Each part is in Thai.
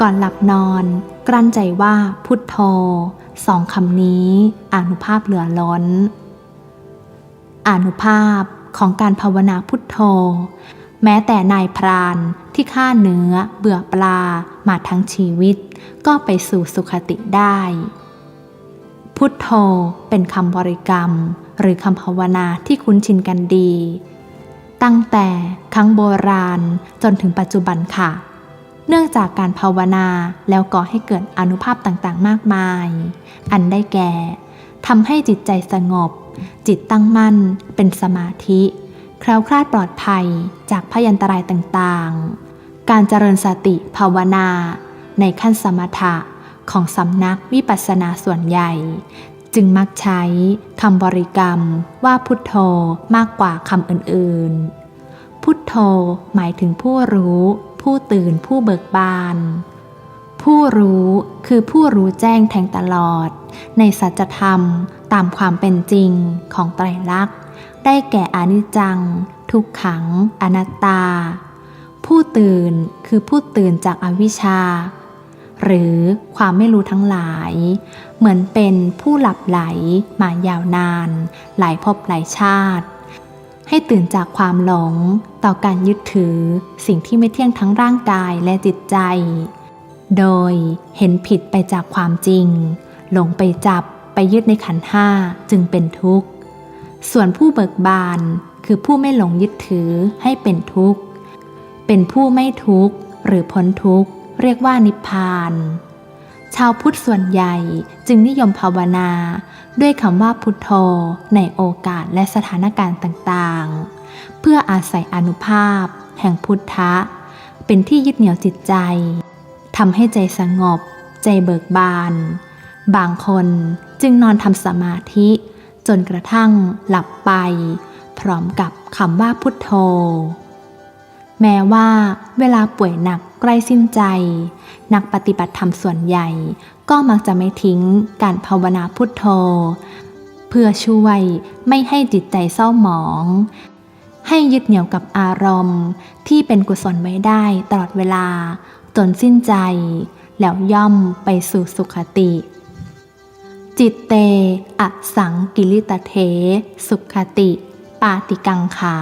ก่อนหลับนอน กลั้นใจว่าพุทโธสองคำนี้อานุภาพเหลือล้น อานุภาพของการภาวนาพุทโธ แม้แต่นายพรานที่ฆ่าเนื้อเบื่อปลามาทั้งชีวิต ก็ไปสู่สุขติได้ พุทโธเป็นคำบริกรรม หรือคำภาวนาที่คุ้นชินกันดี ตั้งแต่ครั้งโบราณจนถึงปัจจุบันค่ะ เนื่องจากการภาวนาแล้วก่อให้เกิดอนุภาพต่างๆ มากมาย อันได้แก่ทำให้จิตใจสงบ จิตตั้งมั่น เป็นสมาธิ แคล้วคลาดปลอดภัยจากพยันตรายต่างๆ การเจริญสติภาวนา ในขั้นสมถะของสำนักวิปัสสนาส่วนใหญ่ จึงมักใช้คำบริกรรมว่าพุทโธมากกว่าคำอื่นๆ พุทโธหมายถึงผู้รู้ ผู้ตื่นผู้เบิกบาน ผู้รู้คือผู้รู้แจ้งแทงตลอด ในสัจธรรมตามความเป็นจริงของไตรลักษณ์ ได้แก่อนิจจัง ทุกขัง อนัตตา ผู้ตื่นคือผู้ตื่นจากอวิชชา หรือความไม่รู้ทั้งหลาย เหมือนเป็นผู้หลับไหลมายาวนาน หลายภพหลายชาติ ให้ตื่นจากความหลง ต่อการยึดถือ สิ่งที่ไม่เที่ยงทั้งร่างกายและจิตใจ โดยเห็นผิดไปจากความจริง หลงไปจับไปยึดในขันห้าจึงเป็นทุกข์ ส่วนผู้เบิกบานคือผู้ไม่หลงยึดถือให้เป็นทุกข์ เป็นผู้ไม่ทุกข์หรือพ้นทุกข์ เรียกว่านิพพาน ชาวพุทธส่วนใหญ่จึงนิยมภาวนา ด้วยคำว่าพุทโธในโอกาสและสถานการณ์ต่างๆ เพื่ออาศัยอนุภาพ แห่งพุทธะ เป็นที่ยึดเหนี่ยวจิตใจทำให้ใจสงบ ใจเบิกบาน บางคนจึงนอนทำสมาธิ จนกระทั่งหลับไป พร้อมกับคำว่าพุทโธ แม้ว่าเวลาป่วยหนัก ใกล้สิ้นใจ นักปฏิบัติธรรมส่วนใหญ่ ก็มักจะไม่ทิ้งการภาวนาพุทโธ เพื่อช่วยไม่ให้จิตใจเศร้าหมอง ให้ยึดเหนี่ยวกับอารมณ์ ที่เป็นกุศลไว้ได้ตลอดเวลา จนสิ้นใจ แล้วย่อมไปสู่สุขติ จิตเตอสังกิลิตเท สุขติ ปาติกังขา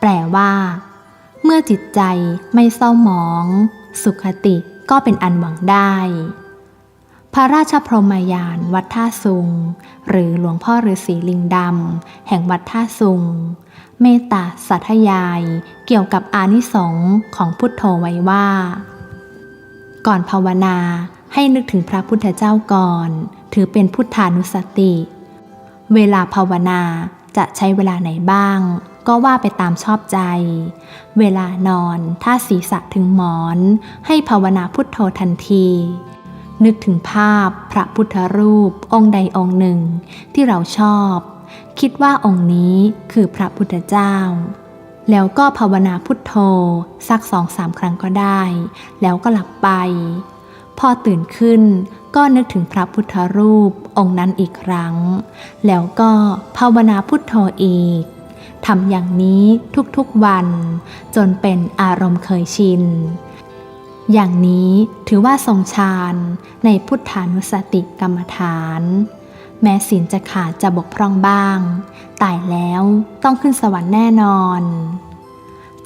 แปลว่า เมื่อจิตใจไม่เศร้าหมอง สุขติก็เป็นอันหวังได้ พระราชพรหมยานวัดท่าซุง หรือหลวงพ่อฤาษีลิงดำแห่งวัดท่าซุง เมตตาสัทยายเกี่ยวกับอานิสงส์ของพุทโธไว้ว่า ก่อนภาวนาให้นึกถึงพระพุทธเจ้าก่อน ถือเป็นพุทธานุสติ เวลาภาวนาจะใช้เวลาไหนบ้าง ก็ว่าไปตามชอบใจ เวลานอนถ้าศีรษะถึงหมอน ให้ภาวนาพุทโธทันที นึกถึงภาพพระพุทธรูป องค์ใดองค์หนึ่งที่เราชอบ คิดว่าองค์นี้คือพระพุทธเจ้า แล้วก็ภาวนาพุทโธ สักสองสามครั้งก็ได้ แล้วก็หลับไป พอตื่นขึ้นก็นึกถึงพระพุทธรูปองค์นั้นอีกครั้ง แล้วก็ภาวนาพุทโธอีก ทำอย่างนี้ทุกๆวัน จนเป็นอารมณ์เคยชิน อย่างนี้ถือว่าทรงฌานในพุทธานุสติกรรมฐาน แม้ศีลจะขาดจะบกพร่องบ้าง ตายแล้วต้องขึ้นสวรรค์แน่นอน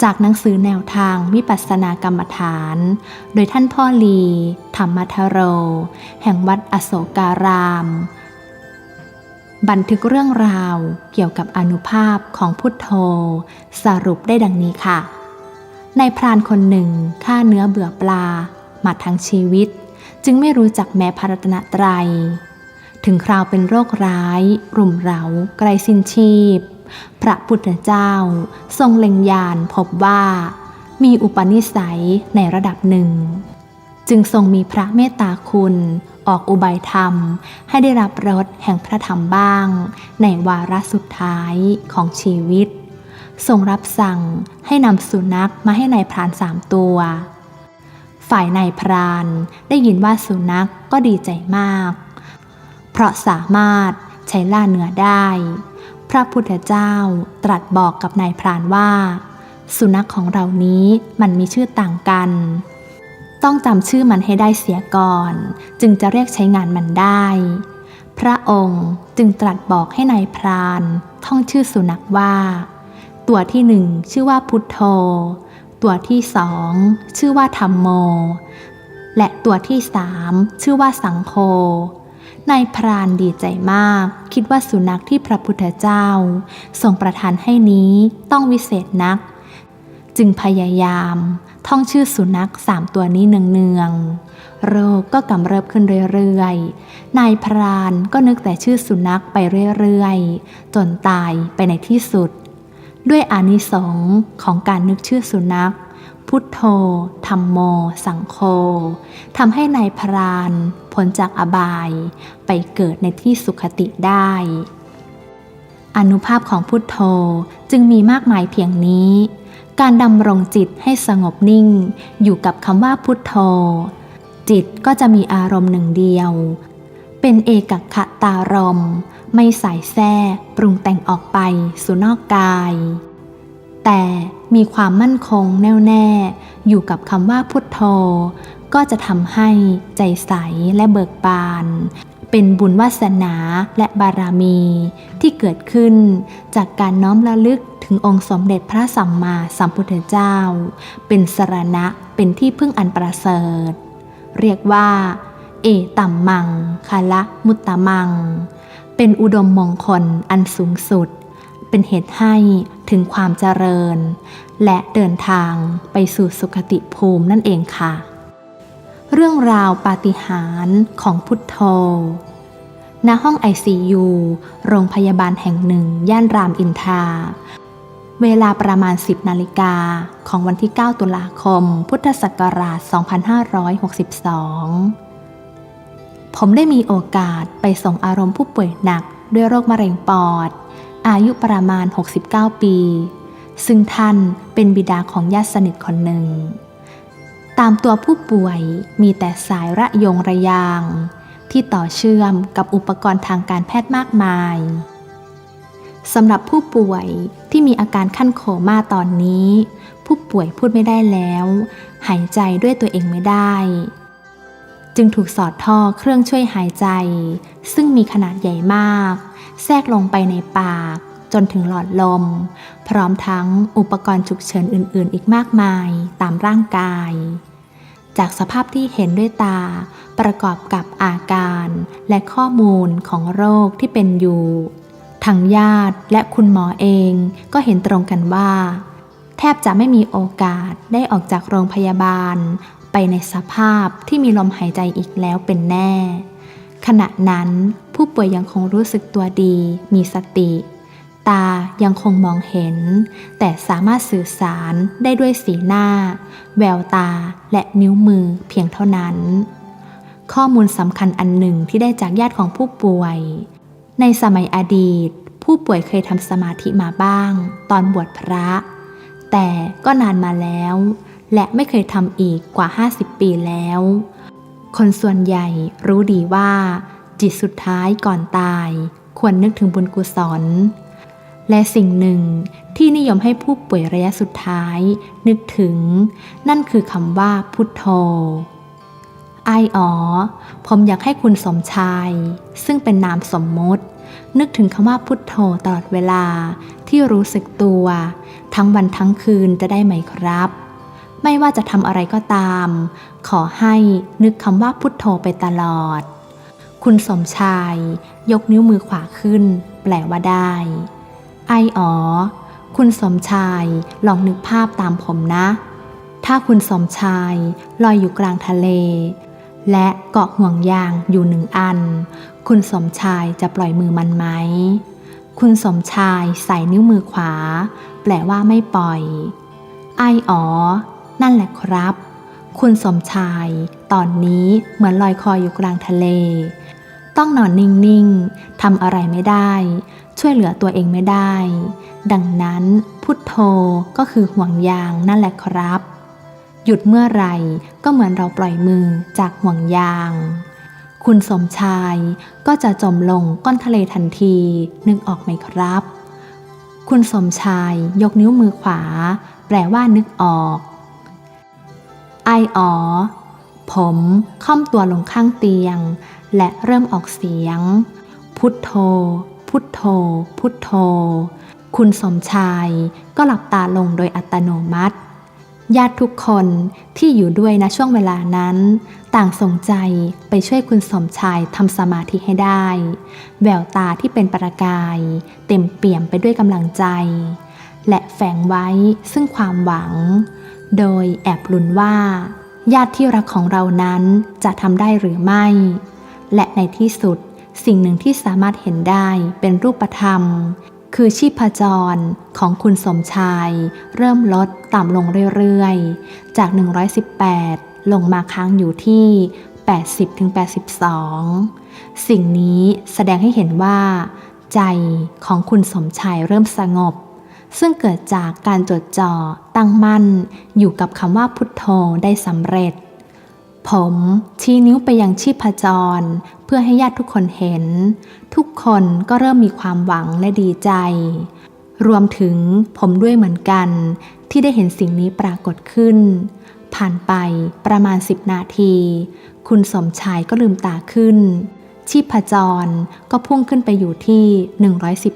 จากหนังสือแนวทางวิปัสสนากรรมฐาน โดยท่านพ่อลี ธรรมทโร แห่งวัดอโศการาม บันทึกเรื่องราวเกี่ยวกับอนุภาพของพุทโธ สรุปได้ดังนี้ค่ะ ในพรานคนหนึ่งฆ่าเนื้อเบื่อปลามาทั้งชีวิต จึงไม่รู้จักแม้พระรัตนตรัย ถึงคราวเป็นโรคร้าย รุมเร้าไกลสิ้นชีพ พระพุทธเจ้า ทรงเล็งยานพบว่า มีอุปนิสัยในระดับหนึ่ง จึงทรงมีพระเมตตาคุณ ออกอุบายธรรม ให้ได้รับรสแห่งพระธรรมบ้าง ในวาระสุดท้ายของชีวิต ทรงรับสั่งให้นำสุนัขมาให้ในายพรานสามตัว ฝ่ายนายพรานได้ยินว่าสุนัขก็ดีใจมาก เพราะสามารถใช้ล่าเนื้อได้ พระพุทธเจ้าตรัสบอกกับนายพรานว่า สุนัขของเรานี้มันมีชื่อต่างกัน ต้องจำชื่อมันให้ได้เสียก่อน จึงจะเรียกใช้งานมันได้ พระองค์จึงตรัสบอกให้ในายพรานท่องชื่อสุนัขว่า ตัวที่หนึ่งชื่อว่าพุทโธ ตัวที่สองชื่อว่าธรรมโม และตัวที่สามชื่อว่าสังโฆนายพรานดีใจมาก คิดว่าสุนัขที่พระพุทธเจ้าทรงประทานให้นี้ต้องวิเศษนัก จึงพยายาม ท่องชื่อสุนัขสามตัวนี้เนืองๆโรคก็กำเริบขึ้นเรื่อยๆ นายพรานก็นึกแต่ชื่อสุนัขไปเรื่อยๆ จนตายไปในที่สุด ด้วยอานิสงส์ของการนึกชื่อสุนัข พุทโธธรรมโม สังโฆทำให้นายพรานพ้นจากอบายไปเกิดในที่สุขติได้อนุภาพของพุทโธจึงมีมากมายเพียงนี้ การดำรงจิตให้สงบนิ่ง อยู่กับคำว่าพุทโธ จิตก็จะมีอารมณ์หนึ่งเดียว เป็นเอกคตารมณ์ไม่สายแทรกปรุงแต่งออกไปสู่นอกกาย แต่มีความมั่นคงแน่วแน่ อยู่กับคำว่าพุทโธ ก็จะทำให้ใจใสและเบิกบาน เป็นบุญวาสนาและบารมีที่เกิดขึ้นจากการน้อมระลึกถึงองค์สมเด็จพระสัมมาสัมพุทธเจ้า เป็นสรณะเป็นที่พึ่งอันประเสริฐ เรียกว่า เอตัมมังคาละมุตตะมัง เป็นอุดมมงคลอันสูงสุด เป็นเหตุให้ถึงความเจริญ และเดินทางไปสู่สุคติภูมินั่นเองค่ะ เรื่องราวปาฏิหาริย์ของพุทโธณห้อง ICU โรงพยาบาลแห่งหนึ่ง ย่านรามอินทราเวลาประมาณ 10 นาฬิกาของวันที่ 9 ตุลาคม พุทธศักราช 2562 ผมได้มีโอกาสไปส่งอารมณ์ผู้ป่วยหนักด้วยโรคมะเร็งปอด อายุประมาณ 69 ปี ซึ่งท่านเป็นบิดาของญาติสนิทคนหนึ่ง ตามตัวผู้ป่วยมีแต่สายระยงระยาง ที่ต่อเชื่อมกับอุปกรณ์ทางการแพทย์มากมายสำหรับผู้ป่วยที่มีอาการขั้นโคม่าตอนนี้ ผู้ป่วยพูดไม่ได้แล้ว หายใจด้วยตัวเองไม่ได้ จึงถูกสอดท่อเครื่องช่วยหายใจ ซึ่งมีขนาดใหญ่มาก แทรกลงไปในปากจนถึงหลอดลม พร้อมทั้งอุปกรณ์ฉุกเฉินอื่น ๆ อีกมากมายตามร่างกาย จากสภาพที่เห็นด้วยตา ประกอบกับอาการและข้อมูลของโรคที่เป็นอยู่ทางญาติและคุณหมอเองก็เห็นตรงกันว่า แทบจะไม่มีโอกาสได้ออกจากโรงพยาบาล ไปในสภาพที่มีลมหายใจอีกแล้วเป็นแน่ ขณะนั้นผู้ป่วยยังคงรู้สึกตัวดีมีสติ ตายังคงมองเห็น แต่สามารถสื่อสารได้ด้วยสีหน้า แววตาและนิ้วมือเพียงเท่านั้น ข้อมูลสำคัญอันหนึ่งที่ได้จากญาติของผู้ป่วย ในสมัยอดีต ผู้ป่วยเคยทำสมาธิมาบ้าง ตอนบวชพระ แต่ก็นานมาแล้ว และไม่เคยทำอีกกว่า 50 ปีแล้ว คนส่วนใหญ่รู้ดีว่าจิตสุดท้ายก่อนตายควรนึกถึงบุญกุศล และสิ่งหนึ่งที่นิยมให้ผู้ป่วยระยะสุดท้าย นึกถึง นั่นคือคำว่าพุทโธไออ๋อ ผมอยากให้คุณสมชาย ซึ่งเป็นนามสมมติ นึกถึงคำว่าพุทโธตลอดเวลาที่รู้สึกตัว ทั้งวันทั้งคืนจะได้ไหมครับ ไม่ว่าจะทำอะไรก็ตาม ขอให้นึกคำว่าพุทโธไปตลอด คุณสมชาย ยกนิ้วมือขวาขึ้น แปลว่าได้ ไออ๋อ คุณสมชายลองนึกภาพตามผมนะ ถ้าคุณสมชายลอยอยู่กลางทะเล และเกาะห่วงยางอยู่หนึ่งอัน คุณสมชายจะปล่อยมือมันไหม คุณสมชายใส่นิ้วมือขวา แปลว่าไม่ปล่อย ไออ๋อ นั่นแหละครับ คุณสมชาย ตอนนี้เหมือนลอยคออยู่กลางทะเล ต้องนอนนิ่งๆทำอะไรไม่ได้ ช่วยเหลือตัวเองไม่ได้ ดังนั้นพุทโธก็คือห่วงยางนั่นแหละครับ หยุดเมื่อไหร่ก็เหมือนเราปล่อยมือจากห่วงยาง คุณสมชายก็จะจมลงก้นทะเลทันทีนึกออกไหมครับ คุณสมชายยกนิ้วมือขวา แปลว่านึกออก ไออ๋อผมค่อมตัวลงข้างเตียง และเริ่มออกเสียง พุทโธ พุทโธ พุทโธ คุณสมชายก็หลับตาลงโดยอัตโนมัติ ญาติทุกคนที่อยู่ด้วยณช่วงเวลานั้น ต่างส่งใจไปช่วยคุณสมชายทำสมาธิให้ได้ แววตาที่เป็นประกาย เต็มเปี่ยมไปด้วยกำลังใจ และแฝงไว้ซึ่งความหวัง โดยแอบลุ้นว่า ญาติที่รักของเรานั้นจะทำได้หรือไม่ และในที่สุด สิ่งหนึ่งที่สามารถเห็นได้เป็นรูปธรรม คือชีพจรของคุณสมชาย เริ่มลดต่ำลงเรื่อยๆ จาก 118 ลงมาค้างอยู่ที่ 80-82 สิ่งนี้แสดงให้เห็นว่า ใจของคุณสมชายเริ่มสงบ ซึ่งเกิดจากการจดจ่อตั้งมั่นอยู่กับคำว่าพุทโธได้สำเร็จผมชี้นิ้วไปยังชีพจร พื่อให้ญาติทุกคนเห็น ทุกคนก็เริ่มมีความหวังและดีใจ รวมถึงผมด้วยเหมือนกัน ที่ได้เห็นสิ่งนี้ปรากฏขึ้น ผ่านไปประมาณ10นาที คุณสมชายก็ลืมตาขึ้น ชีพจรก็พุ่งขึ้นไปอยู่ที่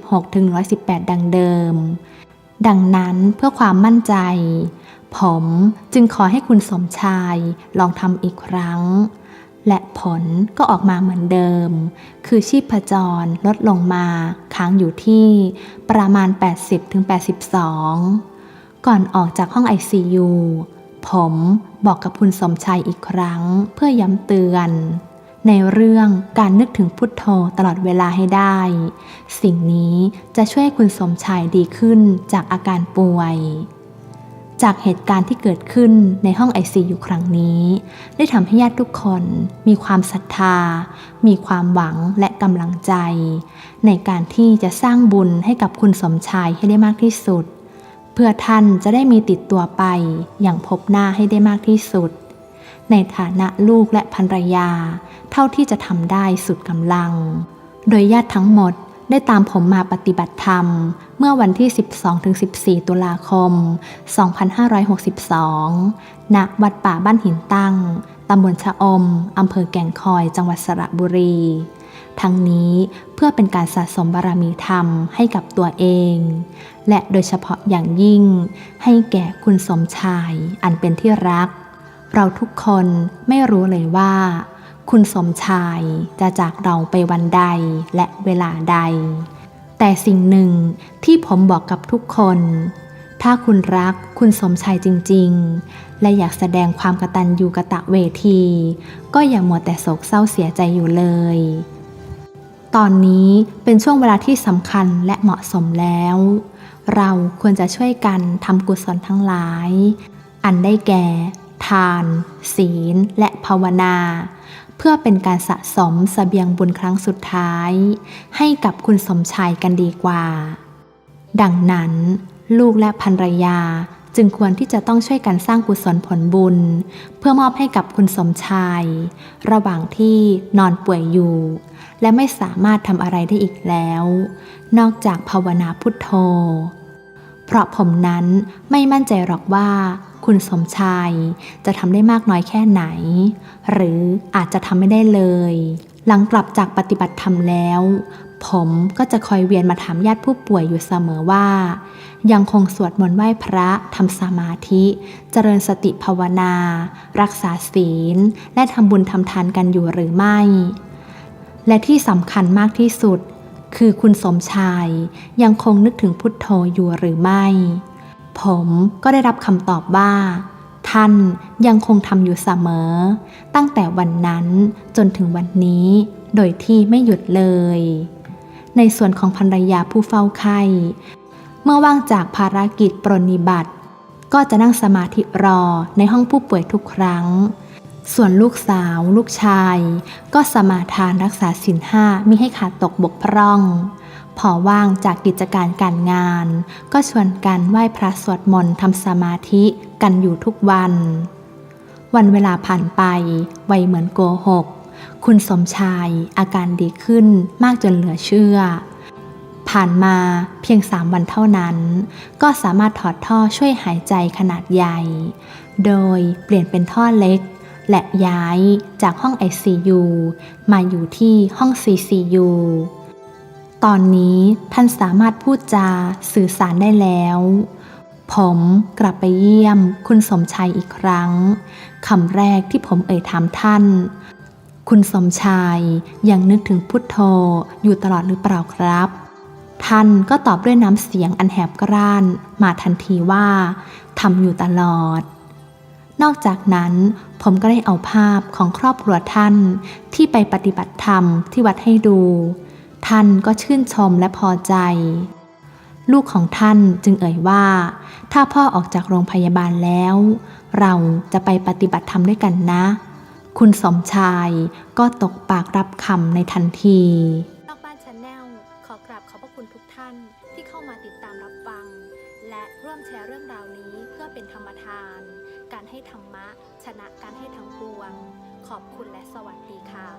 116-118 ดังเดิม ดังนั้นเพื่อความมั่นใจ ผมจึงขอให้คุณสมชายลองทำอีกครั้ง และผลก็ออกมาเหมือนเดิม คือชีพจรลดลงมา ค้างอยู่ที่ประมาณ 80-82 ก่อนออกจากห้อง ICU ผมบอกกับคุณสมชายอีกครั้งเพื่อย้ำเตือน ในเรื่องการนึกถึงพุทโธตลอดเวลาให้ได้ สิ่งนี้จะช่วยให้คุณสมชายดีขึ้นจากอาการป่วย จากเหตุการณ์ที่เกิดขึ้นในห้อง ICU ครั้งนี้ ได้ทำให้ญาติทุกคนมีความศรัทธา มีความหวังและกำลังใจ ในการที่จะสร้างบุญให้กับคุณสมชายให้ได้มากที่สุด เพื่อท่านจะได้มีติดตัวไปอย่างพบหน้าให้ได้มากที่สุด ในฐานะลูกและภรรยา เท่าที่จะทำได้สุดกำลัง โดยญาติทั้งหมด ได้ตามผมมาปฏิบัติธรรม เมื่อวันที่ 12-14 ตุลาคม 2562 ณ วัดป่าบ้านหินตั้ง ตำบลชะอม อำเภอแก่งคอย จังหวัดสระบุรี ทั้งนี้เพื่อเป็นการสะสมบารมีธรรมให้กับตัวเอง และโดยเฉพาะอย่างยิ่ง ให้แก่คุณสมชายอันเป็นที่รัก เราทุกคนไม่รู้เลยว่า คุณสมชายจะจากเราไปวันใดและเวลาใด แต่สิ่งหนึ่งที่ผมบอกกับทุกคน ถ้าคุณรักคุณสมชายจริง ๆ และอยากแสดงความกตัญญูกะตะเวที ก็อย่ามัวแต่โศกเศร้าเสียใจอยู่เลย ตอนนี้เป็นช่วงเวลาที่สำคัญและเหมาะสมแล้ว เราควรจะช่วยกันทำกุศลทั้งหลาย อันได้แก่ ทาน ศีล และภาวนา เพื่อเป็นการสะสมสเสบียงบุญครั้งสุดท้าย ให้กับคุณสมชายกันดีกว่า ดังนั้น ลูกและภรรยาจึงควรที่จะต้องช่วยกันสร้างกุศลผลบุญ เพื่อมอบให้กับคุณสมชาย ระหว่างที่นอนป่วยอยู่ และไม่สามารถทำอะไรได้อีกแล้ว นอกจากภาวนาพุทโธ เพราะผมนั้นไม่มั่นใจหรอกว่า คุณสมชายจะทำได้มากน้อยแค่ไหน หรืออาจจะทำไม่ได้เลย หลังกลับจากปฏิบัติธรรมแล้ว ผมก็จะคอยเวียนมาถามญาติผู้ป่วยอยู่เสมอว่า ยังคงสวดมนต์ไหว้พระทำสมาธิ เจริญสติภาวนา รักษาศีล และทำบุญทำทานกันอยู่หรือไม่ และที่สำคัญมากที่สุด คือคุณสมชายยังคงนึกถึงพุทโธอยู่หรือไม่ ผมก็ได้รับคำตอบว่า ท่านยังคงทำอยู่เสมอ ตั้งแต่วันนั้นจนถึงวันนี้โดยที่ไม่หยุดเลย ในส่วนของภรรยาผู้เฝ้าไข้เมื่อว่างจากภารกิจปรนิบัติ ก็จะนั่งสมาธิรอในห้องผู้ป่วยทุกครั้ง ส่วนลูกสาว ลูกชาย ก็สมาทานรักษาศีลห้ามิให้ขาดตกบกพร่อง พอว่างจากกิจการการงาน ก็ชวนกันไหว้พระสวดมนต์ทำสมาธิกันอยู่ทุกวัน วันเวลาผ่านไป ไวเหมือนโกหก คุณสมชายอาการดีขึ้นมากจนเหลือเชื่อ ผ่านมาเพียงสามวันเท่านั้น ก็สามารถถอดท่อช่วยหายใจขนาดใหญ่ โดยเปลี่ยนเป็นท่อเล็กและย้ายจากห้อง ICU มาอยู่ที่ห้อง CCU ตอนนี้ท่านสามารถพูดจาสื่อสารได้แล้ว ผมกลับไปเยี่ยมคุณสมชัยอีกครั้งคำแรกที่ผมเอ่ยถามท่าน คุณสมชายยังนึกถึงพุทโธอยู่ตลอดหรือเปล่าครับ ท่านก็ตอบด้วยน้ำเสียงอันแหบกร้าน มาทันทีว่าทำอยู่ตลอด นอกจากนั้นผมก็ได้เอาภาพของครอบครัวท่านที่ไปปฏิบัติธรรมที่วัดให้ดู ท่านก็ชื่นชมและพอใจ ลูกของท่านจึงเอ่ยว่า ถ้าพ่อออกจากโรงพยาบาลแล้ว เราจะไปปฏิบัติธรรมด้วยกันนะ คุณสมชายก็ตกปากรับคำในทันทีนอกบ้านชาแนลขอกราบขอบพระคุณทุกท่านที่เข้ามาติดตามรับฟัง และร่วมแชร์เรื่องราวนี้เพื่อเป็นธรรมทาน การให้ธรรมะ ชนะการให้ทั้งปวง ขอบคุณและสวัสดีค่ะ